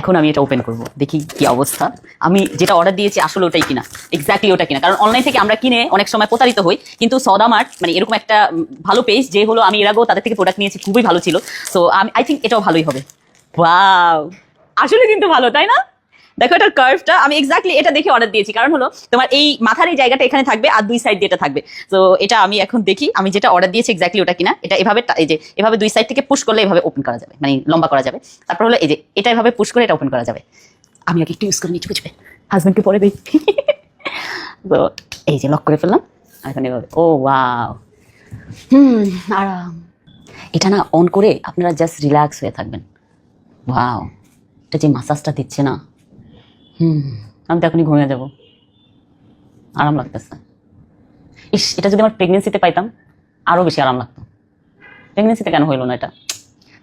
এখন আমি এটা ওপেন করব। দেখি কি অবস্থা। আমি যেটা অর্ডার দিয়েছি, আসলে ওটাই কিনা। এক্স্যাক্টলি ওটা কিনা। কারণ অনলাইন থেকে আমরা কিনে অনেক সময় প্রতারিত হই। কিন্তু সদামার্ট মানে এরকম একটা ভালো পেজ যে হলো, আমি এর আগেও তাদের থেকে প্রোডাক্ট নিয়েছি, খুবই ভালো ছিল। সো আমি আই থিঙ্ক এটাও ভালোই হবে। ওয়াও আসলে কিন্তু ভালো, তাই না? দেখো এটার কার্ভটা আমি এক্স্যাক্টলি এটা দেখে অর্ডার দিয়েছি। কারণ হলো, তোমার এই মাথার এই জায়গাটা এখানে থাকবে আর দুই সাইড দিয়ে এটা থাকবে। তো এটা আমি এখন দেখি, আমি যেটা অর্ডার দিয়েছি এক্স্যাক্টলি ওটা কিনা। এটা এভাবে এই যে, এভাবে দুই সাইড থেকে পুশ করলে এভাবে ওপেন করা যাবে। মানে লম্বা করা যাবে। তারপর হলো, এই যে, এটা এভাবে পুশ করে এটা ওপেন করা যাবে। আমি আগে একটু ইউজ করে নিচ্ছি বুঝবে হাজব্যান্ডকে পরে দিই তো এই যে লক করে ফেললাম। এখন এভাবে, ও ওয়াও হুম, আরাম। এটা না অন করে আপনারা জাস্ট রিল্যাক্স হয়ে থাকবেন। ওয়াও এটা যে মাসাজটা দিচ্ছে না। আমি তো এখনই ঘুমিয়ে যাব। আরাম লাগতেছে। ইস, এটা যদি আমার প্রেগনেন্সিতে পাইতাম আরও বেশি আরাম লাগতো। প্রেগনেন্সিতে কেন হইল না এটা?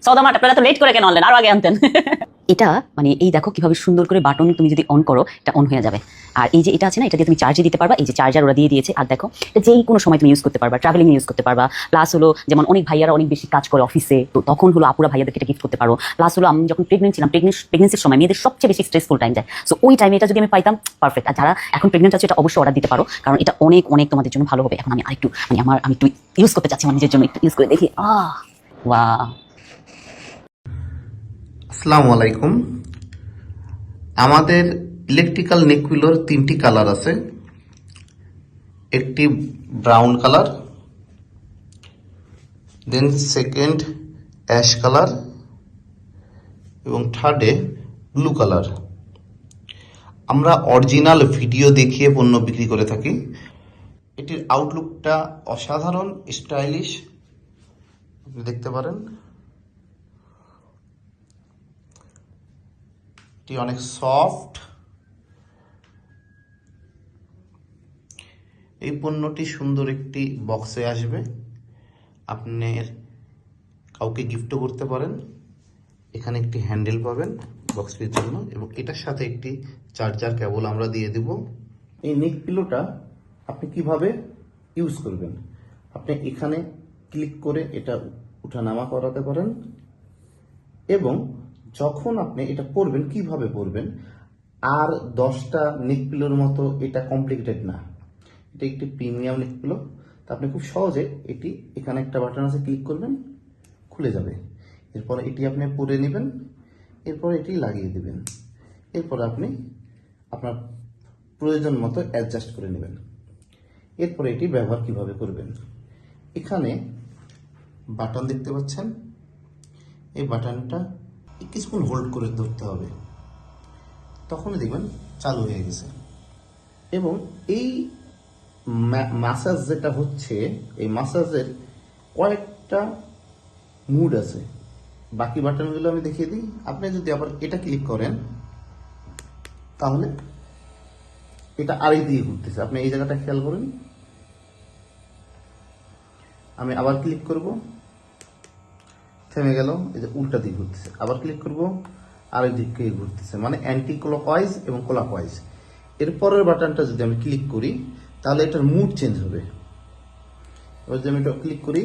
সৌদামাট, আপনারা তো লেট করে কেন আনলেন? আরও আগে আনতেন। এটা মানে এই দেখো কীভাবে সুন্দর করে বাটন তুমি যদি অন করো, এটা অন হয়ে যাবে। আর এই যে এটা আছে না, এটা দিয়ে তুমি চার্জে দিতে পারবা, এই যে চার্জার ওরা দিয়ে দিয়েছে। আর দেখো, এটা যেই কোনো সময় তুমি ইউজ করতে পারবা ট্রাভেলিং ইউজ করতে পারবা। প্লাস হলো যেমন অনেক ভাইয়ারা অনেক বেশি কাজ করে অফিসে তো তখন হলো আপুরা ভাইয়াদেরকে এটা গিফট করতে পারো। প্লাস হলো আমি যখন প্রেগনেন্ট ছিলাম প্রেগনেন্সির সময় মেয়েদের সবচেয়ে বেশি স্ট্রেসফুল টাইম যায়। সো ওই টাইমে এটা যদি আমি পাইতাম পারফেক্ট আর যারা এখন প্রেগনেন্ট আছে, এটা অবশ্যই অর্ডার দিতে পারো। কারণ এটা অনেক অনেক তোমাদের জন্য ভালো হবে। এখন আমি আরেকটু মানে আমার, আমি একটু ইউজ করতে চাচ্ছি আমার নিজের জন্য, একটু ইউজ করে দেখি। আহ ওয়া আসসালামু আলাইকুম। আমাদের ইলেকট্রিক্যাল নেকগুলোর তিনটি কালার আছে। একটি brown colour then second ash colour এবং থার্ডে ব্লু কালার আমরা অরিজিনাল ভিডিও দেখিয়ে পণ্য বিক্রি করে থাকি। এটির আউটলুকটা অসাধারণ স্টাইলিশ আপনি দেখতে পারেন। এটি অনেক সফট। এই পণ্যটি সুন্দর একটি বক্সে আসবে। আপনার কাউকে গিফটও করতে পারেন। এখানে একটি হ্যান্ডেল পাবেন বক্সটির জন্য এবং এটার সাথে একটি চার্জার কেবল আমরা দিয়ে দেব। এই নেক পিলোটা আপনি কীভাবে ইউজ করবেন? আপনি এখানে ক্লিক করে এটা উঠানামা করাতে পারেন এবং যখন আপনি এটা পড়বেন, কীভাবে পড়বেন? আর দশটা নেকপিলোর মতো এটা কমপ্লিকেটেড না। এটা একটি প্রিমিয়াম নেকপিলো। তা আপনি খুব সহজে এটি এখানে একটা বাটন আছে ক্লিক করবেন, খুলে যাবে। এরপর এটি আপনি পরে নেবেন, এরপর এটি লাগিয়ে দেবেন। এরপর আপনি আপনার প্রয়োজন মতো অ্যাডজাস্ট করে নেবেন। এরপর এটি ব্যবহার কীভাবে করবেন? এখানে বাটন দেখতে পাচ্ছেন। এই বাটনটা কিছুক্ষণ হোল্ড করে ধরতে হবে। তখনই দেখবেন চালু হয়ে গেছে। এবং এই মাসাজ যেটা হচ্ছে, এই মাসাজের কয়েকটা মুড আছে। বাকি বাটনগুলো আমি দেখিয়ে দিই। আপনি যদি আবার এটা ক্লিক করেন, তাহলে এটা আড়াই দিয়ে ঘুরতেছে। আপনি এই জায়গাটা খেয়াল করুন। আমি আবার ক্লিক করব। থেমে গেল, এই যে উল্টা দিক ঘুরতেছে। আবার ক্লিক করব আর দিকে ঘুরতেছে। মানে অ্যান্টি ক্লকওয়াইজ এবং ক্লকওয়াইজ এরপরের বাটনটা যদি আমি ক্লিক করি, তাহলে এটার মুড চেঞ্জ হবে। এবার যদি আমি এটা ক্লিক করি,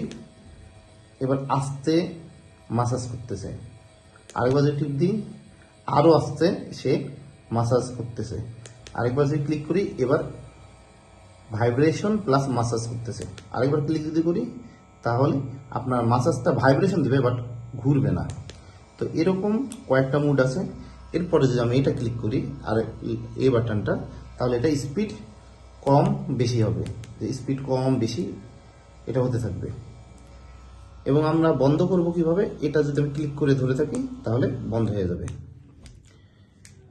এবার আস্তে মাসাজ করতেছে। আরেকবার যদি টিপ দিই আরও আস্তে সে মাসাজ করতেছে। আরেকবার যদি ক্লিক করি, এবার ভাইব্রেশন প্লাস মাসাজ করতেছে। আরেকবার ক্লিক যদি করি তাহলে আপনার মাসাজটা ভাইব্রেশন দেবে বাট ঘুরবে না। তো এরকম কয়েকটা মুড আছে। এরপরে যদি আমি এটা ক্লিক করি, আর এই বাটনটা তাহলে এটা স্পিড কম বেশি হবে। যে স্পিড কম বেশি এটা হতে থাকবে। এবং আমরা বন্ধ করব কীভাবে? এটা যদি আমি ক্লিক করে ধরে থাকি, তাহলে বন্ধ হয়ে যাবে।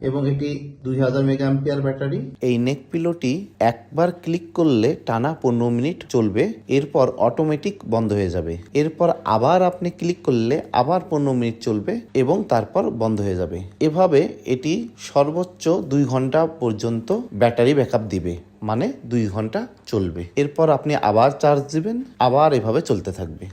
এবং এটি দুই হাজার মেগা অ্যাম্পিয়ার ব্যাটারি। এই নেক পিলোটি একবার ক্লিক করলে টানা পনেরো মিনিট চলবে, এরপর অটোমেটিক বন্ধ হয়ে যাবে। এরপর আবার আপনি ক্লিক করলে আবার পনেরো মিনিট চলবে এবং তারপর বন্ধ হয়ে যাবে। এভাবে এটি সর্বোচ্চ দুই ঘণ্টা পর্যন্ত ব্যাটারি ব্যাকআপ দিবে মানে দুই ঘণ্টা চলবে। এরপর আপনি আবার চার্জ দিবেন, আবার এভাবে চলতে থাকবে।